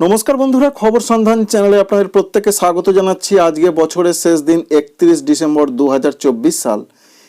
নমস্কার বন্ধুরা, খবর সন্ধান চ্যানেলে আপনাদের প্রত্যেককে স্বাগত জানাচ্ছি। আজকে বছরের শেষ দিন একত্রিশ ডিসেম্বর দু হাজার চব্বিশ সাল।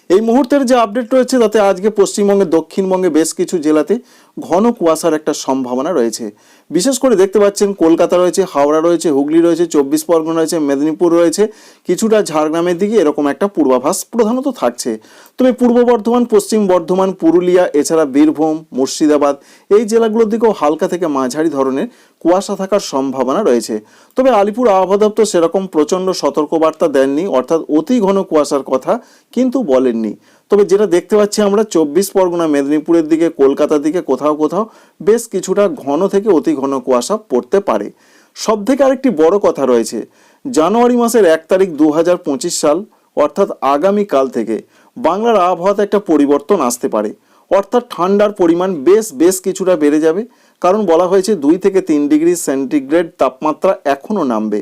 এই মুহূর্তের যে আপডেট রয়েছে, তাতে আজকে পশ্চিমবঙ্গে, দক্ষিণবঙ্গে বেশ কিছু জেলাতে ঘন কুয়াশার একটা সম্ভাবনা রয়েছে। বিশেষ করে দেখতে পাচ্ছেন কলকাতা রয়েছে, হাওড়া রয়েছে, হুগলি রয়েছে, চব্বিশ পরগনা রয়েছে, মেদিনীপুর রয়েছে। কিছুটা ঝাড়গ্রামের দিকে এরকম একটা পূর্বাভাস প্রধানত থাকছে। তবে পূর্ব বর্ধমান, পশ্চিম বর্ধমান, পুরুলিয়া, এছাড়া বীরভূম, মুর্শিদাবাদ এই জেলাগুলোর দিকেও হালকা থেকে মাঝারি ধরনের কুয়াশা থাকার সম্ভাবনা রয়েছে। তবে আলিপুর আবহাওয়া দপ্তর সেরকম প্রচণ্ড সতর্কবার্তা দেননি, অর্থাৎ অতি ঘন কুয়াশার কথা কিন্তু বলেননি। তবে যেটা দেখতে পাচ্ছি আমরা, চব্বিশ পরগনা, মেদিনীপুরের দিকে, কলকাতার দিকে কোথাও কোথাও বেশ কিছুটা ঘন থেকে অতি ঘন কুয়াশা পড়তে পারে। সব থেকে আরেকটি বড় কথা রয়েছে, জানুয়ারি মাসের এক তারিখ দু হাজার পঁচিশ সাল, অর্থাৎ আগামীকাল থেকে বাংলার আবহাওয়াতে একটা পরিবর্তন আসতে পারে। অর্থাৎ ঠান্ডার পরিমাণ বেশ বেশ কিছুটা বেড়ে যাবে, কারণ বলা হয়েছে দুই থেকে তিন ডিগ্রি সেন্টিগ্রেড তাপমাত্রা এখনও নামবে।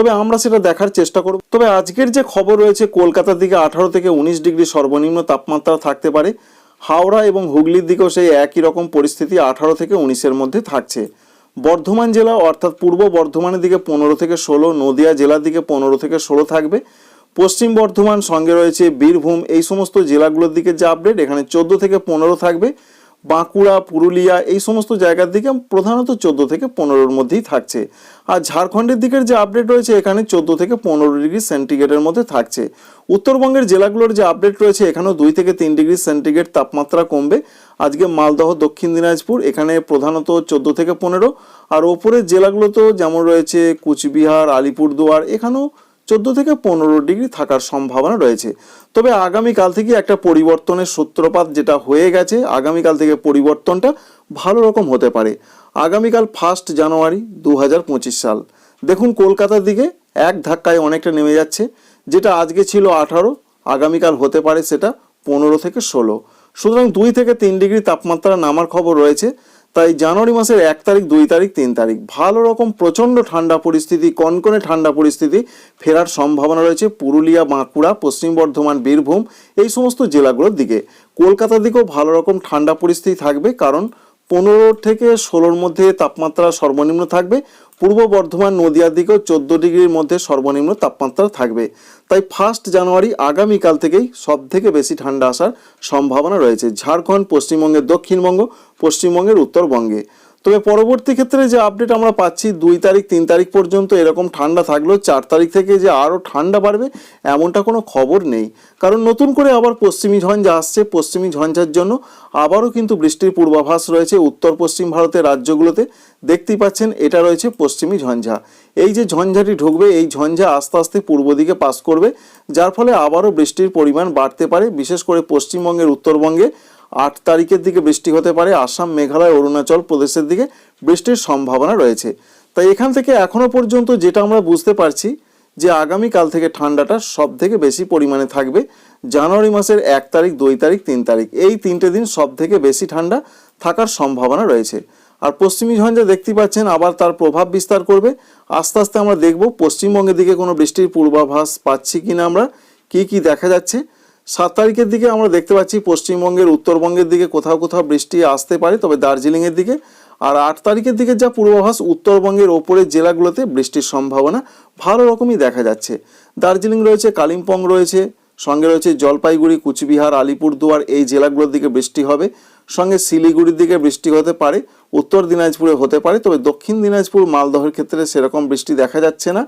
তবে আমরা সেটা দেখার চেষ্টা করব। তবে আজকের যে খবর রয়েছে, কলকাতার দিকে আঠারো থেকে উনিশ ডিগ্রি সর্বনিম্ন তাপমাত্রা থাকতে পারে। হাওড়া এবং হুগলির দিকেও সেই একই রকম পরিস্থিতি আঠারো থেকে উনিশের মধ্যে থাকছে। বর্ধমান জেলা, অর্থাৎ পূর্ব বর্ধমানের দিকে পনেরো থেকে ষোলো, নদিয়া জেলার দিকে পনেরো থেকে ষোলো থাকবে। পশ্চিম বর্ধমান সঙ্গে রয়েছে বীরভূম, এই সমস্ত জেলাগুলোর দিকে যে আপডেট এখানে চোদ্দ থেকে পনেরো থাকবে। বাঁকুড়া, পুরুলিয়া এই সমস্ত জায়গার দিকে প্রধানত চোদ্দ থেকে পনেরোর মধ্যেই থাকছে। আর ঝাড়খণ্ডের দিকের যে আপডেট রয়েছে, এখানে চোদ্দ থেকে পনেরো ডিগ্রি সেন্টিগ্রেডের মধ্যে থাকছে। উত্তরবঙ্গের জেলাগুলোর যে আপডেট রয়েছে, এখানেও দুই থেকে তিন ডিগ্রি সেন্টিগ্রেড তাপমাত্রা কমবে। আজকে মালদহ, দক্ষিণ দিনাজপুর, এখানে প্রধানত চোদ্দ থেকে পনেরো। আর ওপরের জেলাগুলোতেও যেমন রয়েছে, কুচবিহার, আলিপুরদুয়ার, এখানেও চোদ্দ থেকে পনেরো ডিগ্রি থাকার সম্ভাবনা রয়েছে। তবে আগামীকাল থেকে একটা পরিবর্তনের সূত্রপাত যেটা হয়ে গেছে, আগামীকাল থেকে পরিবর্তনটা ভালো রকম হতে পারে। আগামীকাল ফার্স্ট জানুয়ারি দু হাজার পঁচিশ সাল। দেখুন, কলকাতার দিকে এক ধাক্কায় অনেকটা নেমে যাচ্ছে, যেটা আজকে ছিল আঠারো, আগামীকাল হতে পারে সেটা পনেরো থেকে ষোলো। সুতরাং দুই থেকে তিন ডিগ্রি তাপমাত্রা নামার খবর রয়েছে। তাই জানুয়ারি মাসের এক তারিখ, দুই তারিখ, তিন তারিখ। ভালো রকম প্রচণ্ড ঠান্ডা পরিস্থিতি, কনকনে ঠান্ডা পরিস্থিতি ফেরার সম্ভাবনা রয়েছে পুরুলিয়া, বাঁকুড়া, পশ্চিম বর্ধমান, বীরভূম, এই সমস্ত জেলাগুলোর দিকে। কলকাতার দিকেও ভালো রকম ঠান্ডা পরিস্থিতি থাকবে কারণ পনেরো থেকে ষোলোর মধ্যে তাপমাত্রা সর্বনিম্ন থাকবে। পূর্ব বর্ধমান নদিয়ার দিকেও চোদ্দ ডিগ্রির মধ্যে সর্বনিম্ন তাপমাত্রা থাকবে। তাই ফার্স্ট জানুয়ারি আগামীকাল থেকেই সব থেকে বেশি ঠান্ডা আসার সম্ভাবনা রয়েছে। ঝাড়খণ্ড, পশ্চিমবঙ্গের দক্ষিণবঙ্গ, পশ্চিমবঙ্গের উত্তরবঙ্গে। তবে পরবর্তী ক্ষেত্রে যে আপডেট আমরা পাচ্ছি, দুই তারিখ, তিন তারিখ পর্যন্ত এরকম ঠান্ডা থাকলেও চার তারিখ থেকে যে আরও ঠান্ডা বাড়বে, এমনটা কোনো খবর নেই। কারণ নতুন করে আবার পশ্চিমী ঝঞ্ঝা আসছে। পশ্চিমী ঝঞ্ঝার জন্য আবারও কিন্তু বৃষ্টির পূর্বাভাস রয়েছে উত্তর পশ্চিম ভারতের রাজ্যগুলোতে। দেখতেই পাচ্ছেন, এটা রয়েছে পশ্চিমী ঝঞ্ঝা। এই যে ঝঞ্ঝাটি ঢুকবে, এই ঝঞ্ঝা আস্তে আস্তে পূর্ব দিকে পাস করবে, যার ফলে আবারও বৃষ্টির পরিমাণ বাড়তে পারে। বিশেষ করে পশ্চিমবঙ্গের, উত্তরবঙ্গে আট তারিখের দিকে বৃষ্টি হতে পারে। আসাম, মেঘালয়, অরুণাচল প্রদেশের দিকে বৃষ্টির সম্ভাবনা রয়েছে। তাই এখান থেকে এখনও পর্যন্ত যেটা আমরা বুঝতে পারছি, যে আগামীকাল থেকে ঠান্ডাটা সব থেকে বেশি পরিমাণে থাকবে। জানুয়ারি মাসের এক তারিখ, দুই তারিখ, তিন তারিখ, এই তিনটে দিন সব থেকে বেশি ঠান্ডা থাকার সম্ভাবনা রয়েছে। আর পশ্চিমী ঝঞ্ঝা দেখতে পাচ্ছেন, আবার তার প্রভাব বিস্তার করবে। আস্তে আস্তে আমরা দেখব পশ্চিমবঙ্গের দিকে কোনো বৃষ্টির পূর্বাভাস পাচ্ছি কিনা আমরা, কি কি দেখা যাচ্ছে। সাত তারিখের দিকে আমরা দেখতে পাচ্ছি পশ্চিমবঙ্গের, উত্তরবঙ্গের দিকে কোথাও কোথাও বৃষ্টি আসতে পারে, তবে দার্জিলিংয়ের দিকে। আর আট তারিখের দিকে যা পূর্বাভাস, উত্তরবঙ্গের ওপরের জেলাগুলোতে বৃষ্টির সম্ভাবনা ভালো রকমই দেখা যাচ্ছে। দার্জিলিং রয়েছে, কালিম্পং রয়েছে সঙ্গে রয়েছে জলপাইগুড়ি, কুচবিহার, আলিপুরদুয়ার, এই জেলাগুলোর দিকে বৃষ্টি হবে। সঙ্গে শিলিগুড়ির দিকে বৃষ্টি হতে পারে, উত্তর দিনাজপুরে হতে পারে, তবে দক্ষিণ দিনাজপুর, মালদহের ক্ষেত্রে সেরকম বৃষ্টি দেখা যাচ্ছে না।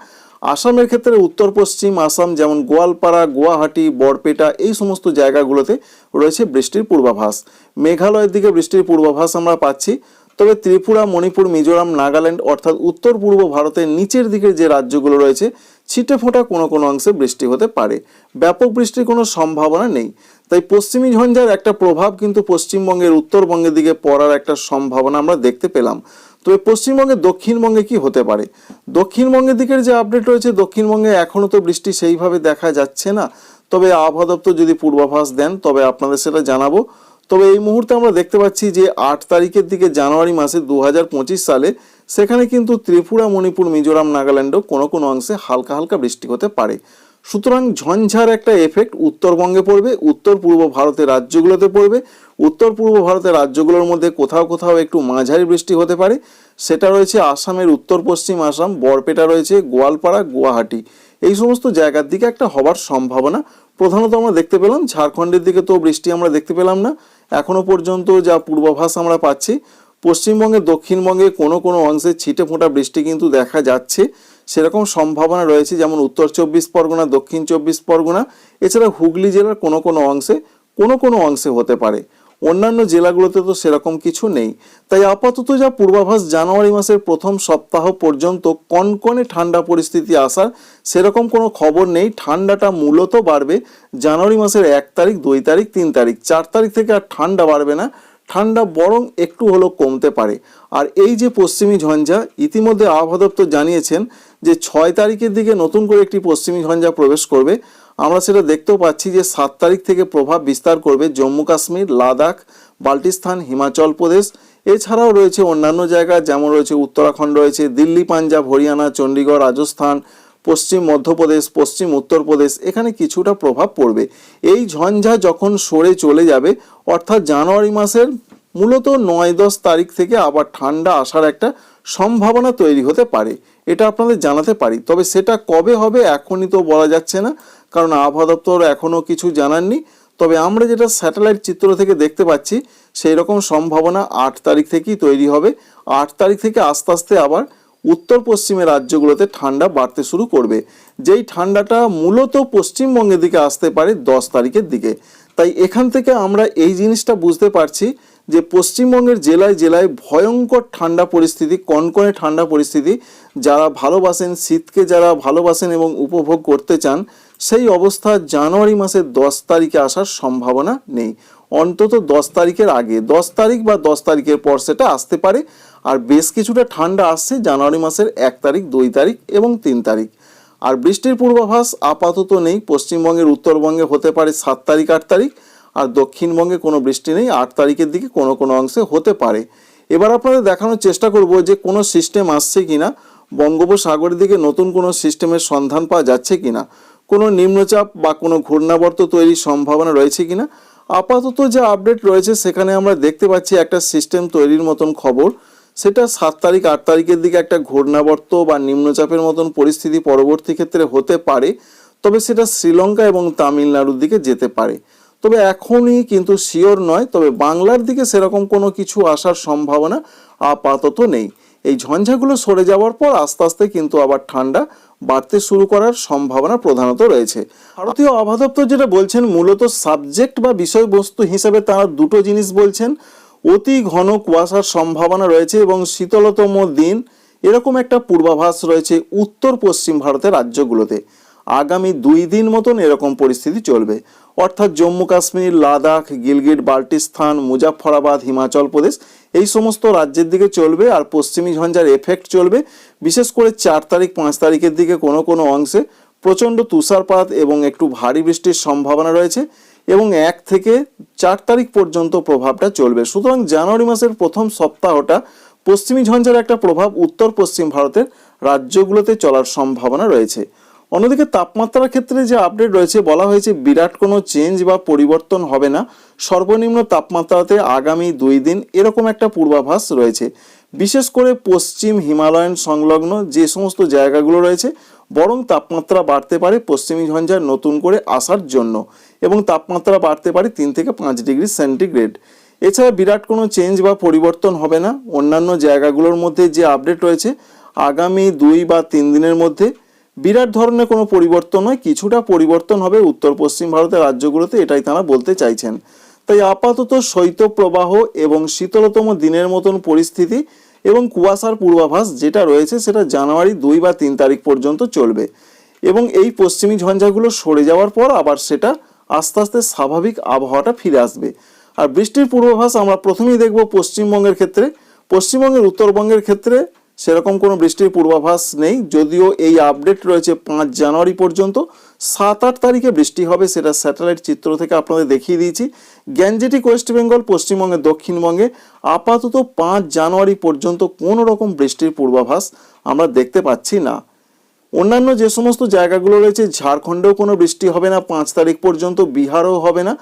আসামের ক্ষেত্রে উত্তর, পশ্চিম আসাম, যেমন গোয়ালপাড়া, গুয়াহাটি, বরপেটা, এই সমস্ত জায়গাগুলোতে রয়েছে বৃষ্টির পূর্বাভাস। মেঘালয়ের দিকে বৃষ্টির পূর্বাভাস আমরা পাচ্ছি, তবে ত্রিপুরা, মণিপুর, মিজোরাম, নাগাল্যান্ড, অর্থাৎ উত্তর পূর্ব ভারতের নিচের দিকের যে রাজ্যগুলো রয়েছে ছিটে ফোঁটা কোনো কোনো অংশে বৃষ্টি হতে পারে। ব্যাপক বৃষ্টির কোনো সম্ভাবনা নেই। তাই পশ্চিমী ঝঞ্ঝার একটা প্রভাব কিন্তু পশ্চিমবঙ্গের উত্তরবঙ্গের দিকে পড়ার একটা সম্ভাবনা আমরা দেখতে পেলাম। তবে পশ্চিমবঙ্গে দক্ষিণবঙ্গে কি হতে পারে? দক্ষিণবঙ্গের দিকের যে আপডেট রয়েছে, দক্ষিণবঙ্গে এখনও তো বৃষ্টি সেইভাবে দেখা যাচ্ছে না। তবে আবহাওয়া দপ্তর যদি পূর্বাভাস দেন, তবে আপনাদের সেটা জানাব। তবে এই মুহূর্তে আমরা দেখতে পাচ্ছি যে আট তারিখের দিকে জানুয়ারি মাসে দু হাজার পঁচিশ সালে সেখানে কিন্তু ত্রিপুরা, মণিপুর, মিজোরাম, নাগাল্যান্ডও কোনো কোনো অংশে হালকা হালকা বৃষ্টি হতে পারে। সুতরাং ঝঞ্ঝার একটা এফেক্ট উত্তরবঙ্গে পড়বে, উত্তর পূর্ব ভারতের রাজ্যগুলোতে পড়বে। উত্তর পূর্ব ভারতের রাজ্যগুলোর মধ্যে কোথাও কোথাও একটু মাঝারি বৃষ্টি হতে পারে। সেটা রয়েছে আসামের উত্তর পশ্চিম আসাম, বরপেটা রয়েছে গোয়ালপাড়া, গুয়াহাটি। এই সমস্ত জায়গার দিকে একটা হবার সম্ভাবনা। প্রধানত আমরা দেখতে পেলাম, ঝাড়খণ্ডের দিকে তো বৃষ্টি আমরা দেখতে পেলাম না। এখনও পর্যন্ত যা পূর্বাভাস আমরা পাচ্ছি পশ্চিমবঙ্গে, দক্ষিণবঙ্গে কোনো কোনো অংশে ছিটে ফোঁটা বৃষ্টি কিন্তু দেখা যাচ্ছে। সেরকম সম্ভাবনা রয়েছে যেমন উত্তর চব্বিশ পরগনা, দক্ষিণ চব্বিশ পরগনা। এছাড়া হুগলি জেলার কোনো কোনো অংশে, কোনো কোনো অংশে হতে পারে। অন্যান্য জেলাগুলোতে তো সেরকম কিছু নেই। তাই আপাতত যা পূর্বাভাস জানুয়ারি মাসের প্রথম সপ্তাহ পর্যন্ত কনকনে ঠান্ডা পরিস্থিতি আসার সেরকম কোনো খবর নেই। ঠান্ডাটা মূলত বাড়বে জানুয়ারি মাসের এক তারিখ, দুই তারিখ, তিন তারিখ। চার তারিখ থেকে আর ঠান্ডা বাড়বে না। ঠান্ডা বরং একটু হলেও কমতে পারে। আর এই যে পশ্চিমী ঝঞ্ঝা, ইতিমধ্যে আবহাওয়া দপ্তর জানিয়েছেন যে ছয় তারিখের দিকে নতুন করে একটি পশ্চিমী ঝঞ্ঝা প্রবেশ করবে। আমরা সেটা দেখতেও পাচ্ছি যে সাত তারিখ থেকে প্রভাব বিস্তার করবে জম্মু কাশ্মীর, লাদাখ, বাল্টিস্তান, হিমাচল প্রদেশ। এছাড়াও রয়েছে অন্যান্য জায়গা যেমন রয়েছে উত্তরাখণ্ড, রয়েছে দিল্লি, পাঞ্জাব, হরিয়ানা, চণ্ডীগড়, রাজস্থান পশ্চিম মধ্যপ্রদেশ, পশ্চিম উত্তরপ্রদেশ, এখানে কিছুটা প্রভাব পড়বে। এই ঝঞ্ঝা যখন সরে চলে যাবে, অর্থাৎ জানুয়ারি মাসের মূলত নয় দশ তারিখ থেকে আবার ঠান্ডা আসার একটা সম্ভাবনা তৈরি হতে পারে। এটা আপনাদের জানাতে পারি। তবে সেটা কবে হবে এখনই তো বলা যাচ্ছে না, কারণ আবহাওয়া দপ্তর এখনও কিছু জানাননি। তবে আমরা যেটা স্যাটেলাইট চিত্র থেকে দেখতে পাচ্ছি, সেই রকম সম্ভাবনা আট তারিখ থেকেই তৈরি হবে। আট তারিখ থেকে আস্তে আস্তে আবার উত্তর পশ্চিমের রাজ্যগুলোতে ঠান্ডা বাড়তে শুরু করবে। যেই ঠান্ডাটা মূলত পশ্চিমবঙ্গের দিকে আসতে পারে দশ তারিখের দিকে। তাই এখান থেকে আমরা এই জিনিসটা বুঝতে পারছি যে পশ্চিমবঙ্গের জেলায় জেলায় ভয়ঙ্কর ঠান্ডা পরিস্থিতি, কনকনে ঠান্ডা পরিস্থিতি, যারা ভালোবাসেন শীতকে, যারা ভালোবাসেন এবং উপভোগ করতে চান, সেই অবস্থা জানুয়ারি মাসের দশ তারিখে আসার সম্ভাবনা নেই। অন্তত দশ তারিখের আগে, দশ তারিখ বা দশ তারিখের পর সেটা আসতে পারে। আর বেশ কিছুটা ঠান্ডা আসছে জানুয়ারি মাসের এক তারিখ, দুই তারিখ এবং তিন তারিখ। আর বৃষ্টির পূর্বাভাস আপাতত নেই। পশ্চিমবঙ্গের উত্তরবঙ্গে হতে পারে সাত তারিখ, আট তারিখ। আর দক্ষিণবঙ্গে কোনো বৃষ্টি নেই। আট তারিখের দিকে কোনো কোনো অংশে হতে পারে। এবার আপনাদের দেখানোর চেষ্টা করব যে কোনো সিস্টেম আসছে কিনা, বঙ্গোপসাগরের দিকে নতুন কোনো সিস্টেমের সন্ধান পাওয়া যাচ্ছে কিনা, কোনো নিম্নচাপ বা কোনো ঘূর্ণাবর্ত তৈরির সম্ভাবনা রয়েছে কি না আপাতত যে আপডেট রয়েছে সেখানে আমরা দেখতে পাচ্ছি একটা সিস্টেম তৈরির মতন খবর। সেটা সাত তারিখ, আট তারিখের দিকে একটা ঘূর্ণাবর্ত বা নিম্নচাপের মতন পরিস্থিতি পরবর্তী ক্ষেত্রে হতে পারে, তবে সেটা শ্রীলঙ্কা এবং তামিলনাড়ুর দিকে যেতে পারে। তবে এখনই কিন্তু শিওর নয়, তবে বাংলার দিকে সেরকম কোনো কিছু আসার সম্ভাবনা আপাতত নেই। এই ঝঞ্ঝাগুলো সরে যাওয়ার পর আস্তে আস্তে কিন্তু আবার ঠান্ডা বাড়তে শুরু করার সম্ভাবনা প্রধানত রয়েছে। ভারতীয় আবহাওয়া দপ্তর যেটা বলছেন, মূলত সাবজেক্ট বা বিষয়বস্তু হিসেবে তারা দুটো জিনিস বলছেন অতি ঘন কুয়াশার সম্ভাবনা রয়েছে এবং শীতলতম দিন এরকম একটা পূর্বাভাস রয়েছে উত্তর পশ্চিম ভারতের রাজ্যগুলোতে। আগামী দুই দিন মতন এরকম পরিস্থিতি চলবে। অর্থাৎ জম্মু কাশ্মীর, লাদাখ, গিলগিট বাল্টিস্তান মুজাফরাবাদ হিমাচল প্রদেশ এই সমস্ত রাজ্যের দিকে চলবে আর পশ্চিমী ঝঞ্ঝার এফেক্ট চলবে। বিশেষ করে চার তারিখ, পাঁচ তারিখের দিকে কোনো কোনো অংশে প্রচণ্ড তুষারপাত এবং একটু ভারী বৃষ্টির সম্ভাবনা রয়েছে। এবং এক থেকে চার তারিখ পর্যন্ত প্রভাবটা চলবে। সুতরাং জানুয়ারি মাসের প্রথম সপ্তাহটা পশ্চিমী ঝঞ্ঝার একটা প্রভাব উত্তর পশ্চিম ভারতের রাজ্যগুলোতে চলার সম্ভাবনা রয়েছে। অন্যদিকে তাপমাত্রার ক্ষেত্রে যে আপডেট রয়েছে, বলা হয়েছে বিরাট কোনো চেঞ্জ বা পরিবর্তন হবে না। সর্বনিম্ন তাপমাত্রাতে আগামী দুই দিন এরকম একটা পূর্বাভাস রয়েছে। বিশেষ করে পশ্চিম হিমালয়ান সংলগ্ন যে সমস্ত জায়গাগুলো রয়েছে বরং তাপমাত্রা বাড়তে পারে পশ্চিমী ঝঞ্ঝার নতুন করে আসার জন্য এবং তাপমাত্রা বাড়তে পারে তিন থেকে পাঁচ ডিগ্রি সেন্টিগ্রেড। এছাড়া বিরাট কোনো চেঞ্জ বা পরিবর্তন হবে না। অন্যান্য জায়গাগুলোর মধ্যে যে আপডেট রয়েছে, আগামী দুই বা তিন দিনের মধ্যে বিরাট ধরনের কোনো পরিবর্তন নয়, কিছুটা পরিবর্তন হবে উত্তর পশ্চিম ভারতের রাজ্যগুলোতে, এটাই তারা বলতে চাইছেন। তাই আপাতত শৈত্যপ্রবাহ এবং শীতলতম দিনের মতন পরিস্থিতি এবং কুয়াশার পূর্বাভাস যেটা রয়েছে সেটা জানুয়ারি দুই বা তিন তারিখ পর্যন্ত চলবে। এবং এই পশ্চিমী ঝঞ্ঝাগুলো সরে যাওয়ার পর আবার সেটা আস্তে আস্তে স্বাভাবিক আবহাওয়াটা ফিরে আসবে। আর বৃষ্টির পূর্বাভাস আমরা প্রথমেই দেখব পশ্চিমবঙ্গের ক্ষেত্রে। পশ্চিমবঙ্গের উত্তরবঙ্গের ক্ষেত্রে সেরকম কোনো বৃষ্টির পূর্বাভাস নেই। যদিও এই আপডেট রয়েছে পাঁচ জানুয়ারি পর্যন্ত। সাত আট তারিখে বৃষ্টি হবে, সেটা স্যাটেলাইট চিত্র থেকে আপনাদের দেখিয়ে দিয়েছি। গ্যাঞ্জেটিক ওয়েস্ট বেঙ্গল পশ্চিমবঙ্গে দক্ষিণবঙ্গে আপাতত পাঁচ জানুয়ারি পর্যন্ত কোনো রকম বৃষ্টির পূর্বাভাস আমরা দেখতে পাচ্ছি না। অন্যান্য যে সমস্ত জায়গাগুলো রয়েছে, ঝাড়খণ্ডেও কোনো বৃষ্টি হবে না, পাঁচ তারিখ পর্যন্ত বিহারও হবে না।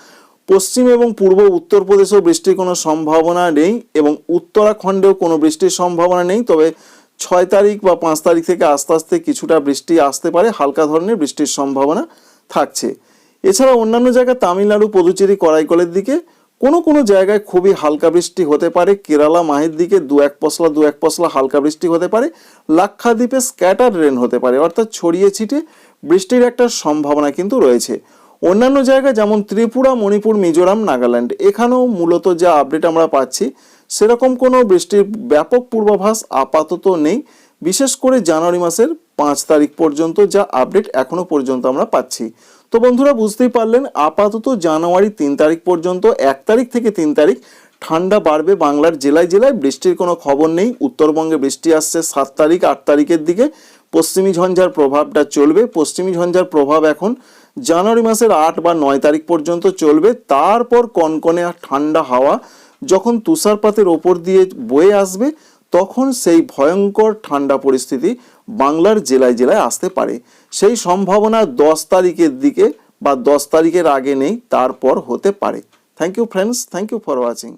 পশ্চিম এবং পূর্ব উত্তরপ্রদেশেও বৃষ্টির কোনো সম্ভাবনা নেই এবং উত্তরাখণ্ডেও কোনো বৃষ্টির সম্ভাবনা নেই। তবে ছয় তারিখ বা পাঁচ তারিখ থেকে আস্তে আস্তে কিছুটা বৃষ্টি আসতে পারে, হালকা ধরনের বৃষ্টির সম্ভাবনা থাকছে। এছাড়া অন্যান্য জায়গায় তামিলনাড়ু, পদুচেরি করাইকলের দিকে কোনো কোনো জায়গায় খুবই হালকা বৃষ্টি হতে পারে, কেরালা, মাহের দিকে দু এক পশলা, দু এক পশলা হালকা বৃষ্টি হতে পারে, লাক্ষাদ্বীপে স্ক্যাটার রেন হতে পারে, অর্থাৎ ছড়িয়ে ছিটিয়ে বৃষ্টির একটা সম্ভাবনা কিন্তু রয়েছে। অন্যান্য জায়গা যেমন ত্রিপুরা, মণিপুর, মিজোরাম, নাগাল্যান্ড, এখানেও মূলত যা আপডেট আমরা পাচ্ছি সেরকম কোনো বৃষ্টির ব্যাপক পূর্বাভাস আপাতত নেই, বিশেষ করে জানুয়ারি মাসের পাঁচ তারিখ পর্যন্ত যা আপডেট এখনও পর্যন্ত আমরা পাচ্ছি। তো বন্ধুরা, বুঝতেই পারলেন, আপাতত জানুয়ারি তিন তারিখ পর্যন্ত, এক তারিখ থেকে তিন তারিখ ঠান্ডা বাড়বে বাংলার জেলায় জেলায়, বৃষ্টির কোনো খবর নেই। উত্তরবঙ্গে বৃষ্টি আসছে সাত তারিখ, আট তারিখের দিকে। পশ্চিমী ঝঞ্ঝার প্রভাবটা চলবে। পশ্চিমী ঝঞ্ঝার প্রভাব এখন জানুয়ারি মাসের আট বা নয় তারিখ পর্যন্ত চলবে। তারপর কনকনে আর ঠান্ডা হাওয়া যখন তুষারপাতের ওপর দিয়ে বয়ে আসবে, তখন সেই ভয়ঙ্কর ঠান্ডা পরিস্থিতি বাংলার জেলায় জেলায় আসতে পারে। সেই সম্ভাবনা দশ তারিখের দিকে বা দশ তারিখের আগে নেই, তারপর হতে পারে। Thank you friends thank you for watching